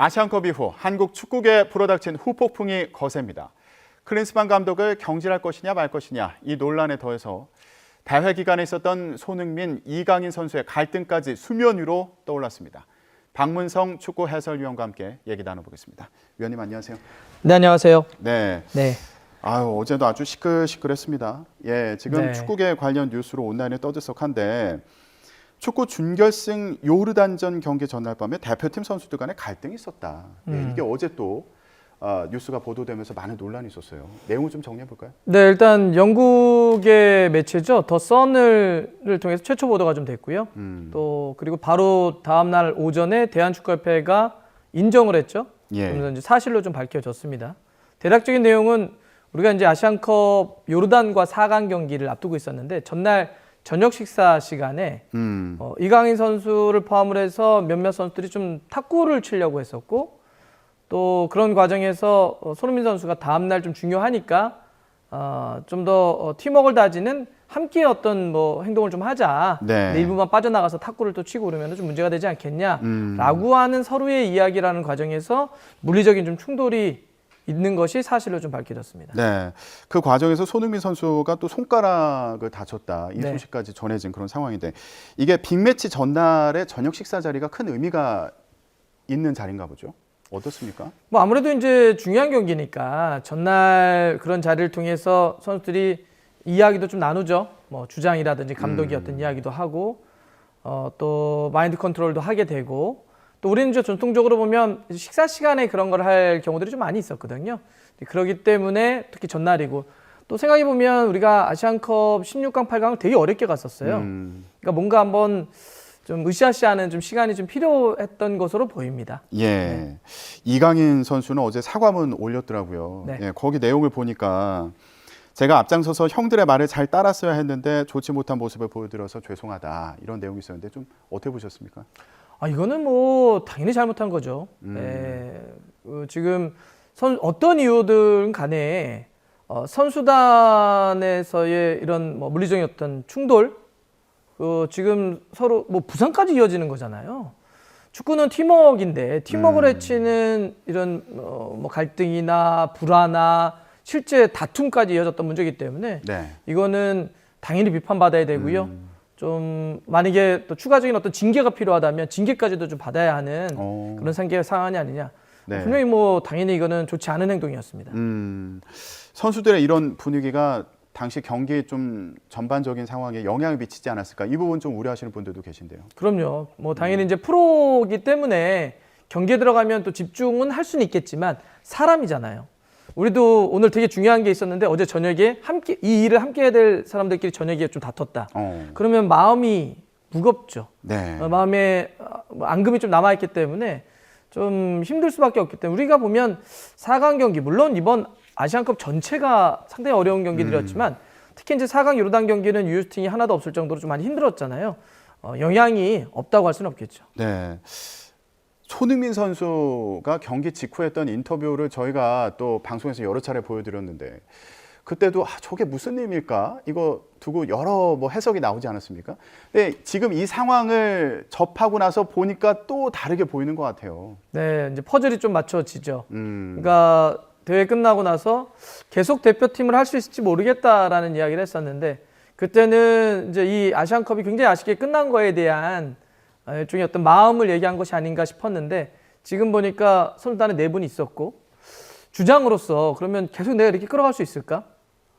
아시안컵 이후 한국 축구계에 불어닥친 후폭풍이 거셉니다. 클린스만 감독을 경질할 것이냐 말 것이냐 이 논란에 더해서 대회 기간에 있었던 손흥민, 이강인 선수의 갈등까지 수면 위로 떠올랐습니다. 박문성 축구 해설위원과 함께 얘기 나눠보겠습니다. 위원님 안녕하세요. 네, 안녕하세요. 네. 네. 아유 어제도 아주 시끌시끌했습니다. 예, 지금 네. 축구계 관련 뉴스로 온라인에 떠들썩한데 축구 준결승 요르단전 경기 전날 밤에 대표팀 선수들 간에 갈등이 있었다. 예, 음. 이게 어제 또 아, 뉴스가 보도되면서 많은 논란이 있었어요. 내용을 좀 정리해 볼까요? 네, 일단 영국의 매체죠. 더 선을 통해서 최초 보도가 좀 됐고요. 음, 또 그리고 바로 다음 날 오전에 대한축구협회가 인정을 했죠. 예, 그러면서 이제 사실로 좀 밝혀졌습니다. 대략적인 내용은 우리가 이제 아시안컵 요르단과 4강 경기를 앞두고 있었는데 전날 저녁 식사 시간에 음, 어, 이강인 선수를 포함을 해서 몇몇 선수들이 좀 탁구를 치려고 했었고 또 그런 과정에서 어, 손흥민 선수가 다음 날 좀 중요하니까 어, 좀더 어, 팀워크를 다지는 함께 어떤 뭐 행동을 좀 하자. 네. 일부만 빠져나가서 탁구를 또 치고 그러면 좀 문제가 되지 않겠냐라고 음. 하는 서로의 이야기라는 과정에서 물리적인 좀 충돌이 있는 것이 사실로 좀 밝혀졌습니다. 네. 그 과정에서 손흥민 선수가 또 손가락을 다쳤다. 이 네. 소식까지 전해진 그런 상황인데 이게 빅매치 전날의 저녁 식사 자리가 큰 의미가 있는 자리인가 보죠. 어떻습니까? 뭐 아무래도 이제 중요한 경기니까 전날 그런 자리를 통해서 선수들이 이야기도 좀 나누죠. 뭐 주장이라든지 감독이 어떤 이야기도 하고 어, 또 마인드 컨트롤도 하게 되고 또 우리는 이제 전통적으로 보면 식사 시간에 그런 걸 할 경우들이 좀 많이 있었거든요. 그렇기 때문에 특히 전날이고 또 생각해 보면 우리가 아시안컵 16강, 8강을 되게 어렵게 갔었어요. 음, 그러니까 뭔가 한번 좀 으쌰으쌰하는 좀 시간이 좀 필요했던 것으로 보입니다. 예. 이강인 선수는 어제 사과문 올렸더라고요. 네. 예, 거기 내용을 보니까 제가 앞장서서 형들의 말을 잘 따랐어야 했는데 좋지 못한 모습을 보여드려서 죄송하다 이런 내용이 있었는데 좀 어떻게 보셨습니까? 아 이거는 뭐 당연히 잘못한 거죠. 음. 예, 어, 지금 선 어떤 이유든 간에 어, 선수단에서의 이런 뭐 물리적인 어떤 충돌, 그 지금 서로 뭐 부상까지 이어지는 거잖아요. 축구는 팀워크인데 팀워크를 음. 해치는 이런 어, 뭐 갈등이나 불화나 실제 다툼까지 이어졌던 문제이기 때문에 네. 이거는 당연히 비판받아야 되고요. 음. 좀 만약에 또 추가적인 어떤 징계가 필요하다면 징계까지도 좀 받아야 하는 어, 그런 상계 상황이 아니냐. 네. 분명히 뭐 당연히 이거는 좋지 않은 행동이었습니다. 음, 선수들의 이런 분위기가 당시 경기 좀 전반적인 상황에 영향을 미치지 않았을까? 이 부분 좀 우려하시는 분들도 계신데요. 그럼요. 뭐 당연히 이제 프로기 때문에 경기에 들어가면 또 집중은 할 수는 있겠지만 사람이잖아요. 우리도 오늘 되게 중요한 게 있었는데 어제 저녁에 함께 이 일을 함께 해야 될 사람들끼리 저녁에 좀 다퉜다. 어, 그러면 마음이 무겁죠. 네. 어, 마음에 어, 뭐 앙금이 좀 남아 있기 때문에 좀 힘들 수밖에 없기 때문에 우리가 보면 4강 경기 물론 이번 아시안컵 전체가 상당히 어려운 경기들이었지만 특히 이제 4강 요르단 경기는 유효스팅이 하나도 없을 정도로 좀 많이 힘들었잖아요. 어, 영향이 없다고 할 수는 없겠죠. 네. 손흥민 선수가 경기 직후 했던 인터뷰를 저희가 또 방송에서 여러 차례 보여드렸는데 그때도 아, 저게 무슨 의미일까? 이거 두고 여러 뭐 해석이 나오지 않았습니까? 근데 지금 이 상황을 접하고 나서 보니까 또 다르게 보이는 것 같아요. 네, 이제 퍼즐이 좀 맞춰지죠. 음, 그러니까 대회 끝나고 나서 계속 대표팀을 할 수 있을지 모르겠다라는 이야기를 했었는데 그때는 이제 이 아시안컵이 굉장히 아쉽게 끝난 거에 대한 어, 일종의 어떤 마음을 얘기한 것이 아닌가 싶었는데 지금 보니까 선수단에 네 분이 있었고 주장으로서 그러면 계속 내가 이렇게 끌어갈 수 있을까?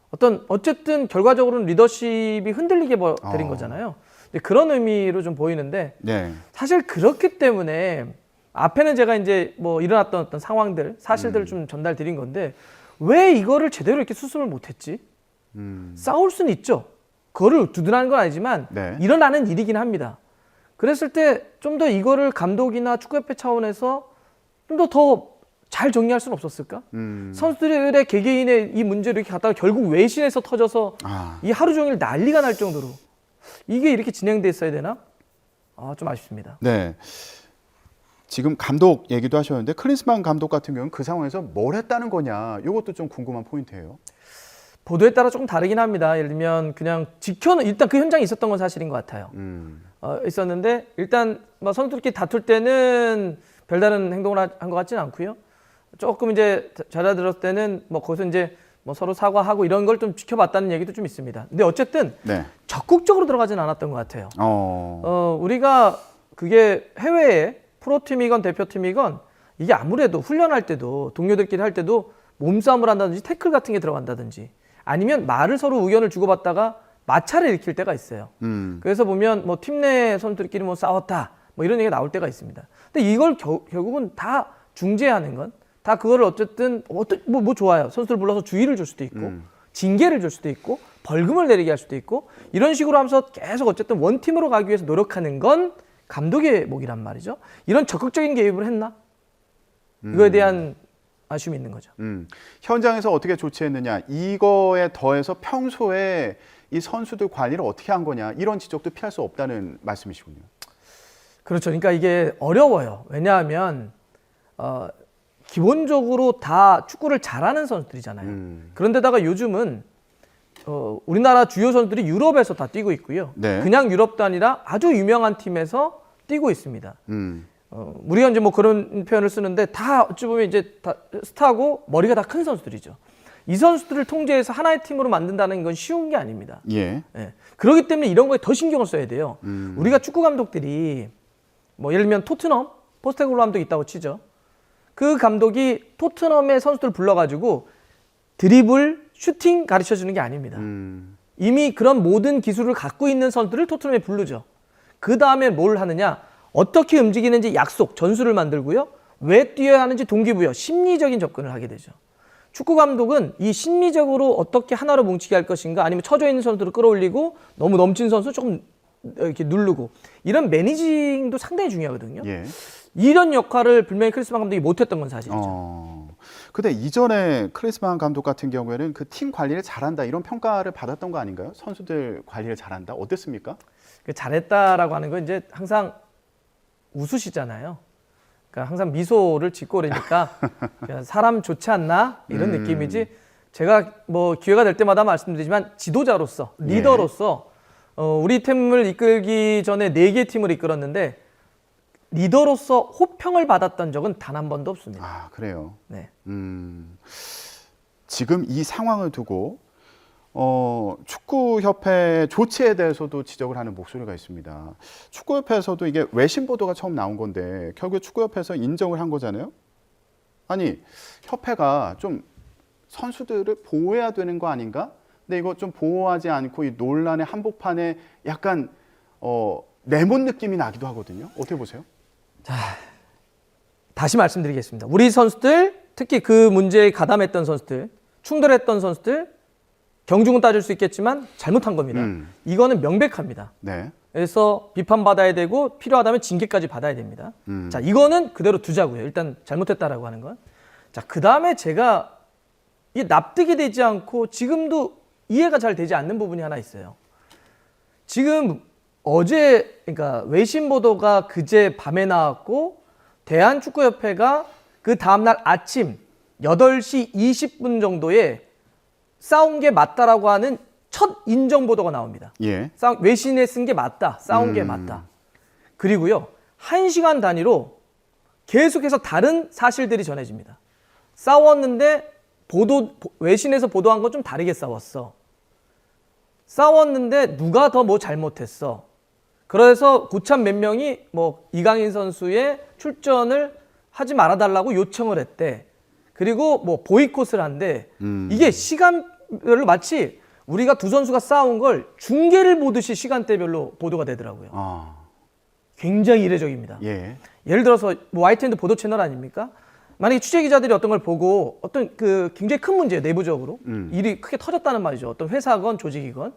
어떤 어쨌든 결과적으로는 리더십이 흔들리게 버- 되린 어. 거잖아요. 이제 그런 의미로 좀 보이는데 네. 사실 그렇기 때문에 앞에는 제가 이제 뭐 일어났던 어떤 상황들, 사실들을 좀 전달드린 건데 왜 이거를 제대로 이렇게 수습을 못했지? 음, 싸울 수는 있죠. 그거를 두둔하는 건 아니지만 네. 일어나는 일이긴 합니다. 그랬을 때 좀 더 이거를 감독이나 축구협회 차원에서 좀 더 더 잘 정리할 수는 없었을까? 음, 선수들의 개개인의 이 문제를 이렇게 갖다가 결국 외신에서 터져서 아, 이 하루 종일 난리가 날 정도로 이게 이렇게 진행됐어야 되나? 아, 좀 아쉽습니다. 네. 지금 감독 얘기도 하셨는데 클린스만 감독 같은 경우는 그 상황에서 뭘 했다는 거냐 이것도 좀 궁금한 포인트예요. 보도에 따라 조금 다르긴 합니다. 예를 들면 그냥 지켜는 일단 그 현장에 있었던 건 사실인 것 같아요. 음, 어, 있었는데 일단 뭐 선수들끼리 다툴 때는 별다른 행동을 한 것 같지는 않고요. 조금 이제 자라 들었을 때는 뭐 거기서 이제 뭐 서로 사과하고 이런 걸 좀 지켜봤다는 얘기도 좀 있습니다. 근데 어쨌든 네. 적극적으로 들어가지는 않았던 것 같아요. 어. 어, 우리가 그게 해외에 프로팀이건 대표팀이건 이게 아무래도 훈련할 때도 동료들끼리 할 때도 몸싸움을 한다든지 태클 같은 게 들어간다든지 아니면 말을 서로 의견을 주고받다가 마찰을 일으킬 때가 있어요. 음. 그래서 보면 뭐 팀 내 선수들끼리 뭐 싸웠다 뭐 이런 얘기가 나올 때가 있습니다. 근데 이걸 겨- 결국은 다 중재하는 건 다 그거를 어쨌든 어떤 뭐, 뭐 좋아요. 선수들 불러서 주의를 줄 수도 있고 음. 징계를 줄 수도 있고 벌금을 내리게 할 수도 있고 이런 식으로 하면서 계속 어쨌든 원팀으로 가기 위해서 노력하는 건 감독의 몫이란 말이죠. 이런 적극적인 개입을 했나? 이거에 대한 아쉬움이 있는 거죠. 음. 현장에서 어떻게 조치했느냐 이거에 더해서 평소에 이 선수들 관리를 어떻게 한 거냐 이런 지적도 피할 수 없다는 말씀이시군요. 그렇죠. 그러니까 이게 어려워요. 왜냐하면 어, 기본적으로 다 축구를 잘하는 선수들이잖아요. 음. 그런데다가 요즘은 어, 우리나라 주요 선수들이 유럽에서 다 뛰고 있고요. 네. 그냥 유럽도 아니라 아주 유명한 팀에서 뛰고 있습니다. 음. 어, 우리가 이제 뭐 그런 표현을 쓰는데 다 어찌 보면 이제 다 스타고 머리가 다 큰 선수들이죠. 이 선수들을 통제해서 하나의 팀으로 만든다는 건 쉬운 게 아닙니다. 예. 예. 그렇기 때문에 이런 거에 더 신경을 써야 돼요. 음. 우리가 축구 감독들이 뭐 예를 들면 토트넘 포스테글로 감독 있다고 치죠. 그 감독이 토트넘의 선수들 불러가지고 드리블, 슈팅 가르쳐 주는 게 아닙니다. 음. 이미 그런 모든 기술을 갖고 있는 선수들을 토트넘에 부르죠. 그 다음에 뭘 하느냐? 어떻게 움직이는지 약속, 전술을 만들고요. 왜 뛰어야 하는지 동기부여, 심리적인 접근을 하게 되죠. 축구 감독은 이 심리적으로 어떻게 하나로 뭉치게 할 것인가, 아니면 처져 있는 선수들을 끌어올리고 너무 넘친 선수 조금 이렇게 누르고 이런 매니징도 상당히 중요하거든요. 예. 이런 역할을 분명히 크리스만 감독이 못했던 건 사실이죠. 어. 근데 이전에 크리스만 감독 같은 경우에는 그 팀 관리를 잘한다 이런 평가를 받았던 거 아닌가요? 선수들 관리를 잘한다 어땠습니까? 그 잘했다라고 하는 건 이제 항상 웃으시잖아요. 그러니까 항상 미소를 짓고 그러니까 사람 좋지 않나 이런 음. 느낌이지. 제가 뭐 기회가 될 때마다 말씀드리지만 지도자로서 예. 리더로서 어, 우리 팀을 이끌기 전에 네 개 팀을 이끌었는데 리더로서 호평을 받았던 적은 단 한 번도 없습니다. 아 그래요. 네. 음. 지금 이 상황을 두고 어, 축구협회 조치에 대해서도 지적을 하는 목소리가 있습니다. 축구협회에서도 이게 외신 보도가 처음 나온 건데 결국 축구협회에서 인정을 한 거잖아요. 아니 협회가 좀 선수들을 보호해야 되는 거 아닌가? 근데 이거 좀 보호하지 않고 이 논란의 한복판에 약간 어, 내몬 느낌이 나기도 하거든요. 어떻게 보세요? 다시 말씀드리겠습니다. 우리 선수들 특히 그 문제에 가담했던 선수들, 충돌했던 선수들 경중은 따질 수 있겠지만 잘못한 겁니다. 음. 이거는 명백합니다. 네. 그래서 비판받아야 되고 필요하다면 징계까지 받아야 됩니다. 음. 자, 이거는 그대로 두자고요. 일단 잘못했다라고 하는 건. 자, 그 다음에 제가 이 납득이 되지 않고 지금도 이해가 잘 되지 않는 부분이 하나 있어요. 지금 어제 그러니까 외신 보도가 그제 밤에 나왔고 대한축구협회가 그 다음 날 아침 8시 20분 정도에 싸운 게 맞다라고 하는 첫 인정 보도가 나옵니다. 예. 싸 외신에 쓴 게 맞다. 싸운 게 음. 맞다. 그리고요. 한 시간 단위로 계속해서 다른 사실들이 전해집니다. 싸웠는데 보도 보- 외신에서 보도한 건 좀 다르게 싸웠어. 싸웠는데 누가 더 뭐 잘못했어. 그래서 고참 몇 명이 뭐 이강인 선수의 출전을 하지 말아달라고 요청을 했대. 그리고 뭐 보이콧을 한대. 음. 이게 시간 별로 마치 우리가 두 선수가 싸운 걸 중계를 보듯이 시간대별로 보도가 되더라고요. 아. 굉장히 이례적입니다. 예. 예를 들어서 뭐 YTN도 보도 채널 아닙니까? 만약에 취재 기자들이 어떤 걸 보고 어떤 그 굉장히 큰 문제예요 내부적으로 음. 일이 크게 터졌다는 말이죠 어떤 회사건 조직이건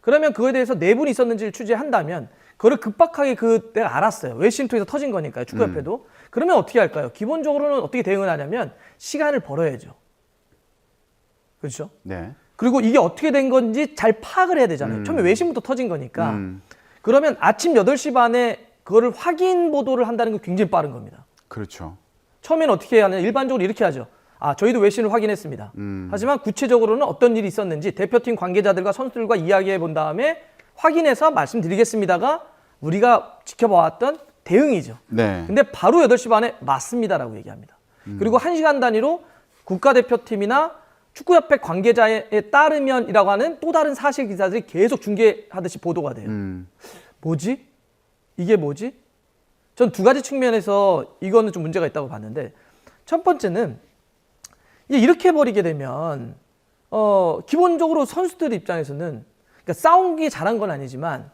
그러면 그거에 대해서 내분이 있었는지를 취재한다면 그거를 급박하게 그 내가 알았어요 외신 통해서 터진 거니까요 축구협회도 그러면 어떻게 할까요 기본적으로는 어떻게 대응을 하냐면 시간을 벌어야죠 그렇죠 네. 그리고 이게 어떻게 된 건지 잘 파악을 해야 되잖아요 처음에 외신부터 터진 거니까 음. 그러면 아침 8시 반에 그거를 확인 보도를 한다는 건 굉장히 빠른 겁니다. 그렇죠. 처음에는 어떻게 해야 하냐? 일반적으로 이렇게 하죠. 아, 저희도 외신을 확인했습니다. 음. 하지만 구체적으로는 어떤 일이 있었는지 대표팀 관계자들과 선수들과 이야기해 본 다음에 확인해서 말씀드리겠습니다가 우리가 지켜봐왔던 대응이죠. 네. 근데 바로 8시 반에 맞습니다라고 얘기합니다. 그리고 1시간 단위로 국가대표팀이나 축구협회 관계자에 따르면이라고 하는 또 다른 사실 기사들이 계속 중계하듯이 보도가 돼요. 음. 뭐지? 이게 뭐지? 전 두 가지 측면에서 이거는 좀 문제가 있다고 봤는데 첫 번째는 이렇게 버리게 되면 어 기본적으로 선수들 입장에서는 그러니까 싸운 게 잘한 건 아니지만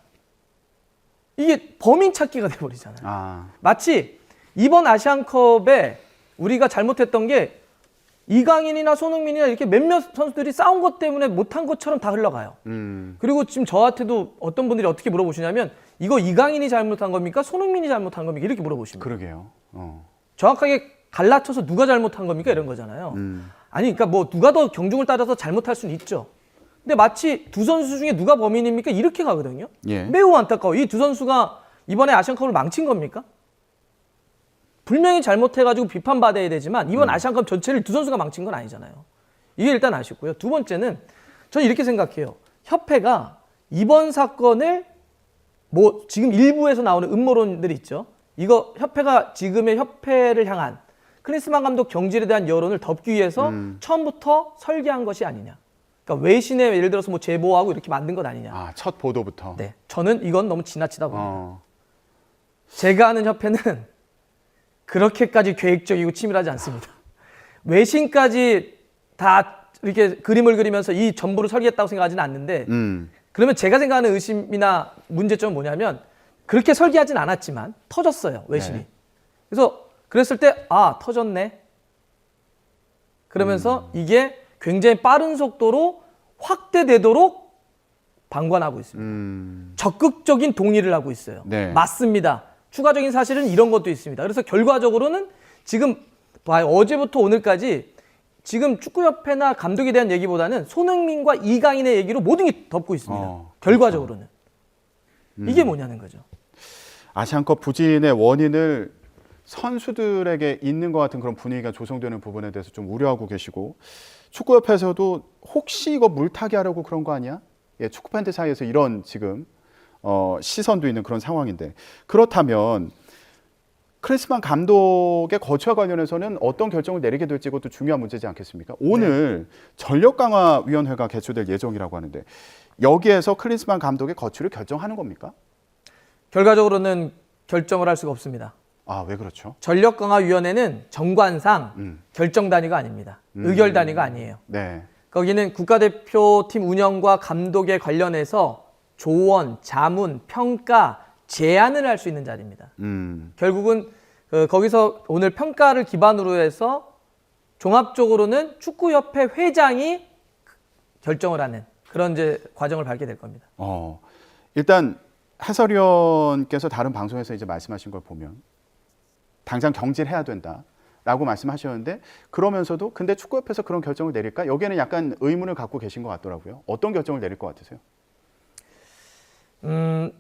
이게 범인 찾기가 돼 버리잖아요. 아. 마치 이번 아시안컵에 우리가 잘못했던 게 이강인이나 손흥민이나 이렇게 몇몇 선수들이 싸운 것 때문에 못한 것처럼 다 흘러가요. 음. 그리고 지금 저한테도 어떤 분들이 어떻게 물어보시냐면 이거 이강인이 잘못한 겁니까? 손흥민이 잘못한 겁니까? 이렇게 물어보십니다. 그러게요. 어. 정확하게 갈라쳐서 누가 잘못한 겁니까? 이런 거잖아요. 음. 아니 그러니까 뭐 누가 더 경중을 따져서 잘못할 수는 있죠. 근데 마치 두 선수 중에 누가 범인입니까? 이렇게 가거든요. 예. 매우 안타까워. 이 두 선수가 이번에 아시안컵을 망친 겁니까? 분명히 잘못해가지고 비판받아야 되지만 이번 아시안컵 전체를 두 선수가 망친 건 아니잖아요. 이게 일단 아쉽고요. 두 번째는 저는 이렇게 생각해요. 협회가 이번 사건을 뭐 지금 일부에서 나오는 음모론들이 있죠. 이거 협회가 지금의 협회를 향한 클린스만 감독 경질에 대한 여론을 덮기 위해서 처음부터 설계한 것이 아니냐. 그러니까 외신에 예를 들어서 뭐 제보하고 이렇게 만든 것 아니냐. 아, 첫 보도부터. 네, 저는 이건 너무 지나치다 봅니다. 어. 제가 아는 협회는 그렇게까지 계획적이고 치밀하지 않습니다. 외신까지 다 이렇게 그림을 그리면서 이 전부를 설계했다고 생각하지는 않는데 음. 그러면 제가 생각하는 의심이나 문제점은 뭐냐면 그렇게 설계하진 않았지만 터졌어요 외신이. 네. 그래서 그랬을 때 아 터졌네. 그러면서 이게 굉장히 빠른 속도로 확대되도록 방관하고 있습니다. 음. 적극적인 동의를 하고 있어요. 네. 맞습니다. 추가적인 사실은 이런 것도 있습니다. 그래서 결과적으로는 지금. 어제부터 오늘까지 지금 축구협회나 감독에 대한 얘기보다는 손흥민과 이강인의 얘기로 모든 게 덮고 있습니다. 어, 결과적으로는. 음. 이게 뭐냐는 거죠. 아시안컵 부진의 원인을 선수들에게 있는 것 같은 그런 분위기가 조성되는 부분에 대해서 좀 우려하고 계시고 축구협회에서도 혹시 이거 물타기 하려고 그런 거 아니야? 예, 축구 팬들 사이에서 이런 지금 어, 시선도 있는 그런 상황인데 그렇다면 크리스만 감독의 거취와 관련해서는 어떤 결정을 내리게 될지 이것도 중요한 문제지 않겠습니까? 오늘 전력 강화 위원회가 개최될 예정이라고 하는데 여기에서 크리스만 감독의 거취를 결정하는 겁니까? 결과적으로는 결정을 할 수가 없습니다. 아, 왜 그렇죠? 전력 강화 위원회는 정관상 음. 결정 단위가 아닙니다. 의결 단위가 아니에요. 네. 거기는 국가대표팀 운영과 감독에 관련해서 조언, 자문, 평가, 제안을 할 수 있는 자리입니다. 음. 결국은 그 거기서 오늘 평가를 기반으로 해서 종합적으로는 축구협회 회장이 결정을 하는 그런 이제 과정을 밟게 될 겁니다. 어, 일단 해설위원께서 다른 방송에서 이제 말씀하신 걸 보면 당장 경질해야 된다 라고 말씀하셨는데 그러면서도 근데 축구협회에서 그런 결정을 내릴까? 여기에는 약간 의문을 갖고 계신 것 같더라고요. 어떤 결정을 내릴 것 같으세요? 음,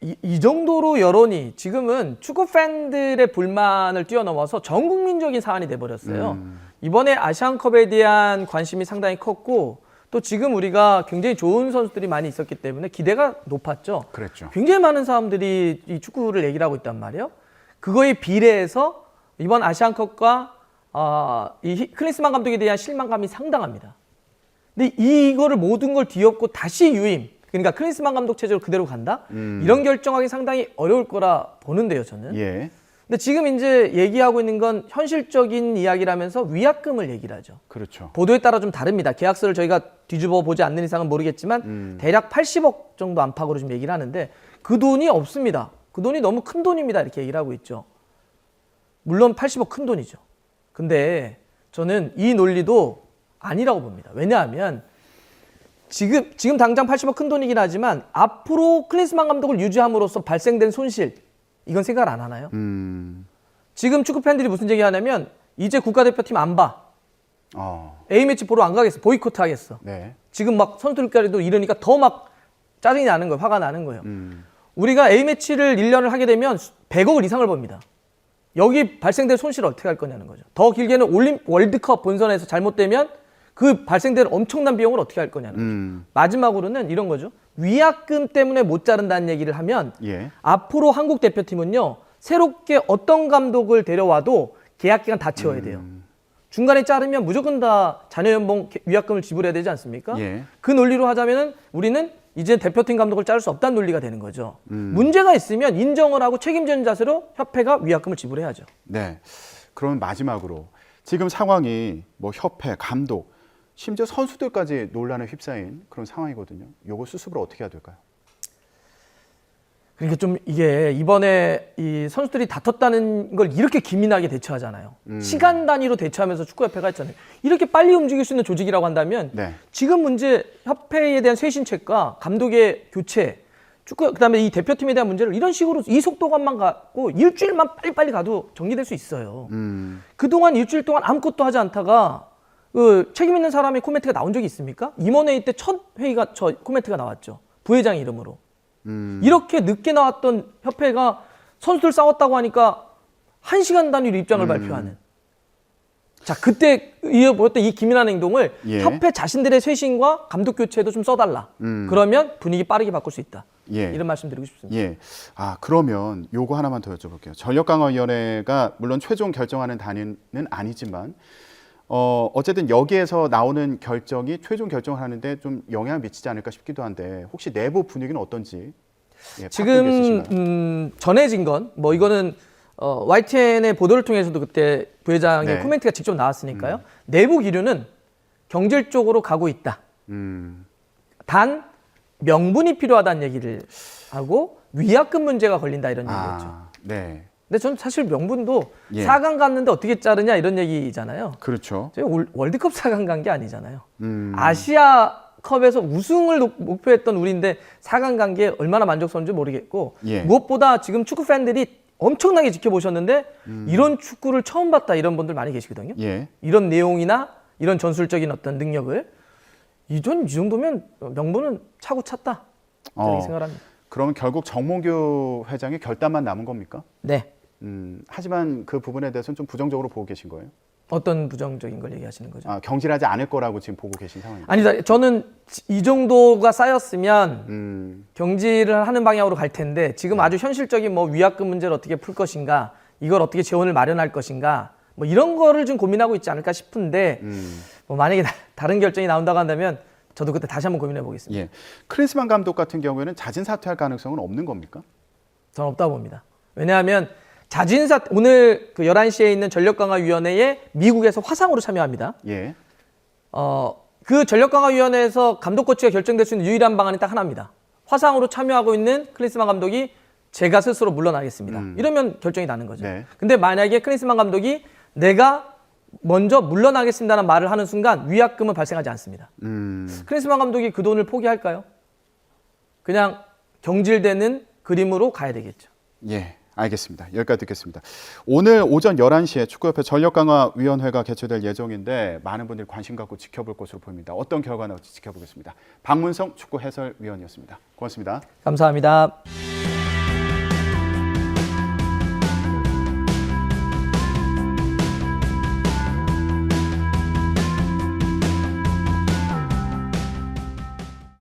이, 이 정도로 여론이 지금은 축구 팬들의 불만을 뛰어넘어서 전 국민적인 사안이 돼버렸어요. 음. 이번에 아시안컵에 대한 관심이 상당히 컸고 또 지금 우리가 굉장히 좋은 선수들이 많이 있었기 때문에 기대가 높았죠. 그랬죠. 굉장히 많은 사람들이 이 축구를 얘기를 하고 있단 말이에요. 그거에 비례해서 이번 아시안컵과 어, 이 히- 클린스만 감독에 대한 실망감이 상당합니다. 근데 이거를 모든 걸 뒤엎고 다시 유임, 그러니까 클린스만 감독 체제로 그대로 간다? 음. 이런 결정하기 상당히 어려울 거라 보는데요, 저는. 예, 근데 지금 이제 얘기하고 있는 건 현실적인 이야기라면서 위약금을 얘기를 하죠. 그렇죠. 보도에 따라 좀 다릅니다. 계약서를 저희가 뒤집어 보지 않는 이상은 모르겠지만 음. 대략 80억 정도 안팎으로 지금 얘기를 하는데 그 돈이 없습니다. 그 돈이 너무 큰 돈입니다. 이렇게 얘기를 하고 있죠. 물론 80억 큰 돈이죠. 근데 저는 이 논리도 아니라고 봅니다. 왜냐하면 지금 지금 당장 80억 큰 돈이긴 하지만 앞으로 클린스만 감독을 유지함으로써 발생된 손실 이건 생각을 안 하나요? 음, 지금 축구 팬들이 무슨 얘기하냐면 이제 국가대표팀 안 봐. 어, A 매치 보러 안 가겠어. 보이콧 하겠어. 네, 지금 막 선수들까지도 이러니까 더 막 짜증이 나는 거예요. 화가 나는 거예요. 음, 우리가 A 매치를 1년을 하게 되면 100억을 이상을 법니다. 여기 발생된 손실을 어떻게 할 거냐는 거죠. 더 길게는 올림 월드컵 본선에서 잘못되면 그 발생되는 엄청난 비용을 어떻게 할 거냐는 거죠. 음, 마지막으로는 이런 거죠. 위약금 때문에 못 자른다는 얘기를 하면 예. 앞으로 한국 대표팀은요 새롭게 어떤 감독을 데려와도 계약 기간 다 채워야 돼요. 음. 중간에 자르면 무조건 다 자녀 연봉 개- 위약금을 지불해야 되지 않습니까? 예. 그 논리로 하자면은 우리는 이제 대표팀 감독을 자를 수 없다는 논리가 되는 거죠. 음. 문제가 있으면 인정을 하고 책임지는 자세로 협회가 위약금을 지불해야죠. 네. 그러면 마지막으로 지금 상황이 뭐 협회, 감독, 심지어 선수들까지 논란에 휩싸인 그런 상황이거든요. 요거 수습을 어떻게 해야 될까요? 그러니까 좀 이게 이번에 이 선수들이 다퉜다는 걸 이렇게 기민하게 대처하잖아요. 음. 시간 단위로 대처하면서 축구협회가 했잖아요. 이렇게 빨리 움직일 수 있는 조직이라고 한다면 네. 지금 문제 협회에 대한 쇄신책과 감독의 교체, 축구 그다음에 이 대표팀에 대한 문제를 이런 식으로 이 속도감만 갖고 일주일만 빨리빨리 가도 정리될 수 있어요. 음, 그동안 일주일 동안 아무것도 하지 않다가 그 책임 있는 사람의 코멘트가 나온 적이 있습니까? 임원회의 때 첫 회의가 저 코멘트가 나왔죠. 부회장 이름으로. 음, 이렇게 늦게 나왔던 협회가 선수들 싸웠다고 하니까 한 시간 단위로 입장을 음. 발표하는. 자 그때 이어 보였던 이 기민한 행동을 예. 협회 자신들의 쇄신과 감독 교체에도 좀 써달라. 음. 그러면 분위기 빠르게 바꿀 수 있다. 예. 이런 말씀 드리고 싶습니다. 예. 아, 그러면 요거 하나만 더 여쭤볼게요. 전력강화위원회가 물론 최종 결정하는 단위는 아니지만 어, 어쨌든 여기에서 나오는 결정이 최종 결정을 하는데 좀 영향을 미치지 않을까 싶기도 한데 혹시 내부 분위기는 어떤지 예, 지금? 음, 전해진 건 뭐 이거는 어, YTN의 보도를 통해서도 그때 부회장의 네. 코멘트가 직접 나왔으니까요. 내부 기류는 경질적으로 가고 있다. 음, 단 명분이 필요하다는 얘기를 하고 위약금 문제가 걸린다 이런 얘기였죠. 아, 네. 근데 저는 사실 명분도 예. 4강 갔는데 어떻게 자르냐 이런 얘기잖아요. 그렇죠. 저희 올- 월드컵 4강 간 게 아니잖아요. 음, 아시아 컵에서 우승을 녹- 목표했던 우리인데 4강 간 게 얼마나 만족스러운지 모르겠고 예. 무엇보다 지금 축구 팬들이 엄청나게 지켜보셨는데 음. 이런 축구를 처음 봤다 이런 분들 많이 계시거든요. 예. 이런 내용이나 이런 전술적인 어떤 능력을 이전 이 정도면 명분은 차고 찼다 어. 저렇게 생각합니다. 그러면 결국 정몽규 회장의 결단만 남은 겁니까? 네. 음, 하지만 그 부분에 대해서는 좀 부정적으로 보고 계신 거예요? 어떤 부정적인 걸 얘기하시는 거죠? 아, 경질하지 않을 거라고 지금 보고 계신 상황입니다. 아니다. 저는 이 정도가 쌓였으면 음, 경질을 하는 방향으로 갈 텐데 지금 아주 현실적인 뭐 위약금 문제를 어떻게 풀 것인가 이걸 어떻게 재원을 마련할 것인가 뭐 이런 거를 좀 고민하고 있지 않을까 싶은데 음. 뭐 만약에 다- 다른 결정이 나온다고 한다면 저도 그때 다시 한번 고민해 보겠습니다. 예. 크리스만 감독 같은 경우에는 자진 사퇴할 가능성은 없는 겁니까? 저는 없다고 봅니다. 왜냐하면 자진사 오늘 그 11시에 있는 전력강화위원회에 미국에서 화상으로 참여합니다. 예. 어, 그 전력강화위원회에서 감독 코치가 결정될 수 있는 유일한 방안이 딱 하나입니다. 화상으로 참여하고 있는 클린스만 감독이 제가 스스로 물러나겠습니다. 이러면 결정이 나는 거죠. 네. 근데 만약에 클린스만 감독이 내가 먼저 물러나겠습니다는 말을 하는 순간 위약금은 발생하지 않습니다. 음, 클린스만 감독이 그 돈을 포기할까요? 그냥 경질되는 그림으로 가야 되겠죠. 예. 알겠습니다. 여기까지 듣겠습니다. 오늘 오전 11시에 축구협회 전력강화위원회가 개최될 예정인데 많은 분들이 관심 갖고 지켜볼 것으로 보입니다. 어떤 결과 나올지 지켜보겠습니다. 박문성 축구 해설위원이었습니다. 고맙습니다. 감사합니다.